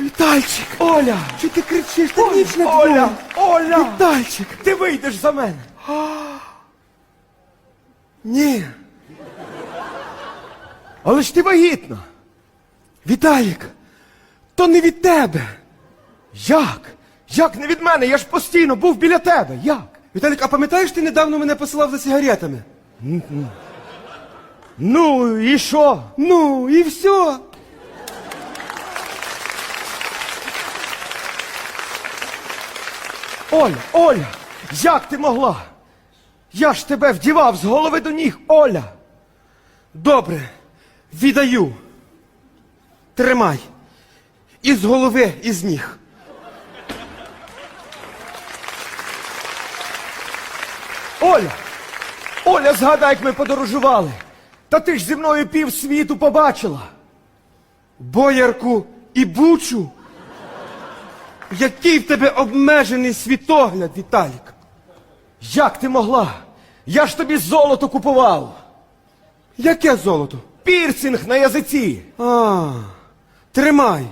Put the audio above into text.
Вітальчик! Оля! Чи ти кричиш? Та Ой, ніч не Оля! Оля! Вітальчик! Ти вийдеш за мене! Ні. Але ж ти вагітна! Віталік! То не від тебе! Як? Як не від мене? Я ж постійно був біля тебе. Як? Віталік, а пам'ятаєш, ти недавно мене посилав за сигаретами? Ну і що? Ну, і все. Оля, Оля, як ти могла? Я ж тебе вдівав з голови до ніг, Оля. Добре, віддаю. Тримай. Із голови, і з ніг. Оля! Оля, згадай, як ми подорожували. Та ти ж зі мною пів світу побачила. Боярку і бучу. Який в тебе обмежений світогляд, Віталік. Як ти могла? Я ж тобі золото купував. Яке золото? Пірсинг на язиці. А, тримай.